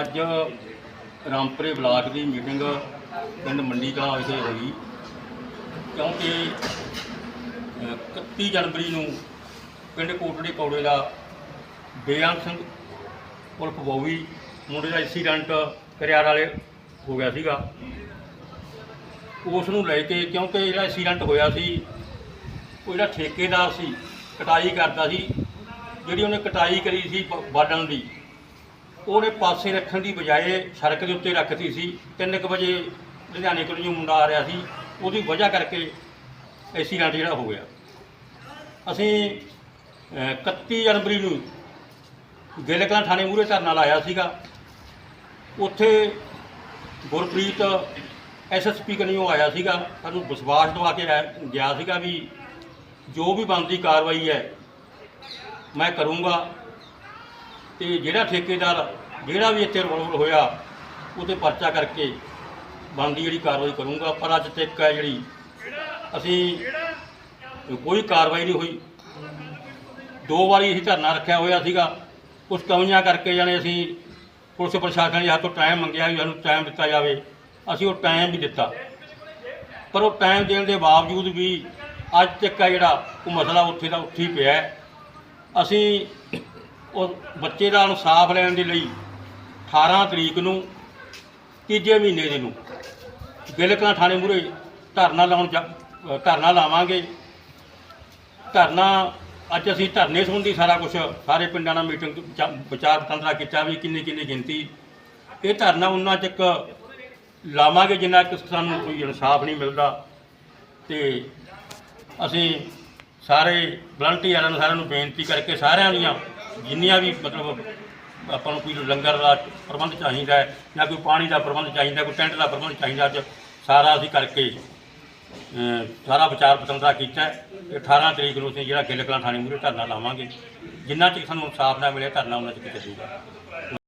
ਅੱਜ ਰਾਮਪੁਰੇ ਬਲਾਕ ਦੀ ਮੀਟਿੰਗ ਪਿੰਡ ਮੰਡੀ ਕਲਾਂ ਵਿਖੇ ਹੋਈ। ਕਿਉਂਕਿ ਅਹ, 31 ਜਨਵਰੀ ਨੂੰ ਪਿੰਡ ਕੋਟੜੀ ਪੌੜੇ ਦਾ ਬੇਅੰਤ ਸਿੰਘ ਉਰਫ ਬੋਵੀ ਮੁੰਡੇ ਦਾ ਐਕਸੀਡੈਂਟ ਕਰਿਆਰ ਵਾਲੇ ਹੋ ਗਿਆ ਸੀਗਾ। ਉਸ ਨੂੰ ਲੈ ਕੇ ਕਿਉਂਕਿ ਜਿਹੜਾ ਐਕਸੀਡੈਂਟ ਹੋਇਆ ਸੀ ਉਹ ਜਿਹੜਾ ਠੇਕੇਦਾਰ ਸੀ ਕਟਾਈ ਕਰਦਾ ਸੀ ਜਿਹੜੀ ਉਹਨੇ ਕਟਾਈ ਕਰੀ ਸੀ ਬ- ਵਾਢਣ ਦੀ ਉਹਨੇ ਪਾਸੇ ਰੱਖਣ ਦੀ ਬਜਾਏ ਸੜਕ ਦੇ ਉੱਤੇ ਰੱਖਤੀ ਸੀ। 3:00 ਵਜੇ ਲੁਧਿਆਣੇ ਕੋਲ ਜੋ ਮੁੰਡਾ ਆ ਰਿਹਾ ਸੀ ਉਹਦੀ ਵਜ੍ਹਾ ਕਰਕੇ ਐਕਸੀਡੈਂਟ ਜਿਹੜਾ ਹੋ ਗਿਆ। ਅਸੀਂ ਅਹ, 31 ਜਨਵਰੀ ਨੂੰ ਗਿੱਲਕਲਾਂ ਥਾਣੇ ਮੂਹਰੇ ਧਰਨਾ ਲਾਇਆ ਸੀਗਾ। ਉੱਥੇ ਗੁਰਪ੍ਰੀਤ ਐਸਐਸਪੀ ਕਨੀਓ ਆਇਆ ਸੀਗਾ। ਸਾਨੂੰ ਵਿਸ਼ਵਾਸ ਦਵਾ ਕੇ ਆਇਆ- ਗਿਆ ਸੀਗਾ ਵੀ ਜੋ ਵੀ ਬਣਦੀ ਕਾਰਵਾਈ ਹੈ ਮੈਂ ਕਰੂੰਗਾ। ਤੇ ਜਿਹੜਾ ਠੇਕੇਦਾਰ, ਜਿਹੜਾ ਵੀ ਇੱਥੇ ਇਨਵੋਲਵ ਹੋਇਆ, ਉਹਤੇ ਪਰਚਾ ਕਰਕੇ ਬਣਦੀ ਜਿਹੜੀ ਕਾਰਵਾਈ ਕਰੂੰਗਾ, ਪਰ ਅੱਜ ਤੱਕ ਹੈ ਜਿਹੜੀ ਅਸੀਂ ਕੋਈ ਕਾਰਵਾਈ ਨਹੀਂ ਹੋਈ। ਦੋ ਵਾਰੀ ਅਸੀਂ ਧਰਨਾ ਰੱਖਿਆ ਹੋਇਆ ਸੀਗਾ। ਉਸ ਕਮੀਆਂ ਕਰਕੇ ਜਾਣੇ ਅਸੀਂ ਪੁਲਿਸ ਪ੍ਰਸ਼ਾਸਨ ਨੇ ਹੱਥੋਂ ਟਾਈਮ ਮੰਗਿਆ ਵੀ ਸਾਨੂੰ ਟਾਈਮ ਦਿੱਤਾ ਜਾਵੇ। ਅਸੀਂ ਉਹ ਟਾਈਮ ਵੀ ਦਿੱਤਾ। ਪਰ ਉਹ ਟਾਈਮ ਦੇਣ ਦੇ ਬਾਵਜੂਦ ਵੀ ਅੱਜ ਤੱਕ ਆ ਜਿਹੜਾ ਉਹ ਮਸਲਾ ਉੱਥੇ ਦਾ ਉੱਥੇ ਹੀ ਪਿਆ ਅਸੀਂ ਉਹ ਬੱਚੇ ਦਾ ਇਨਸਾਫ ਲੈਣ ਦੇ ਲਈ 18 ਤਰੀਕ ਨੂੰ, ਤੀਜੇ ਮਹੀਨੇ ਦੇ ਨੂੰ ਗਿਲਕਲਾਂ ਥਾਣੇ ਮੂਹਰੇ ਧਰਨਾ ਲਾਉਣ ਜਾ- ਧਰਨਾ ਲਾਵਾਂਗੇ। ਧਰਨਾ, ਅੱਜ ਅਸੀਂ ਧਰਨੇ ਸੰਬੰਧੀ ਸਾਰਾ ਕੁਝ ਸਾਰੇ ਪਿੰਡਾਂ ਨਾਲ ਮੀਟਿੰਗ ਵਿਚਾਰ ਵਟਾਂਦਰਾ ਕੀਤਾ ਵੀ ਕਿੰਨੀ ਕਿੰਨੀ ਗਿਣਤੀ। ਇਹ ਧਰਨਾ ਉਹਨਾਂ ਤੱਕ ਲਾਵਾਂਗੇ ਜਿੰਨਾ ਕਿ ਸਾਨੂੰ ਕੋਈ ਇਨਸਾਫ ਨਹੀਂ ਮਿਲਦਾ। ਤੇ ਅਸੀਂ ਸਾਰੇ ਵਲੰਟੀਅਰਾਂ ਨੂੰ ਸਾਰਿਆਂ ਨੂੰ ਬੇਨਤੀ ਕਰਕੇ ਸਾਰਿਆਂ ਦੀਆਂ ਜਿੰਨੀਆਂ ਵੀ ਮਤਲਬ ਆਪਾਂ ਨੂੰ ਕੋਈ ਲੰਗਰ ਦਾ ਪ੍ਰਬੰਧ ਚਾਹੀਦਾ ਹੈ, ਜਾਂ ਕੋਈ ਪਾਣੀ ਦਾ ਪ੍ਰਬੰਧ ਚਾਹੀਦਾ, ਕੋਈ ਟੈਂਟ ਦਾ ਪ੍ਰਬੰਧ ਚਾਹੀਦਾ, ਅੱਜ ਸਾਰਾ ਅਸੀਂ ਕਰਕੇ ਅਮ ਸਾਰਾ ਵਿਚਾਰ ਵਟਾਂਦਰਾ ਕੀਤਾ ਹੈ। ਤੇ 18 ਤਰੀਕ ਨੂੰ ਅਸੀਂ ਜਿਹੜਾ ਗਿੱਲ ਕਲਾਂ ਥਾਣੇ ਮੂਹਰੇ ਧਰਨਾ ਲਾਵਾਂਗੇ। ਜਿੰਨਾ ਚਿਰ ਸਾਨੂੰ ਇਨਸਾਫ ਨਾ ਮਿਲੇ ਧਰਨਾ ਉਹਨਾਂ ਚਿਰ ਚੱਲੇਗਾ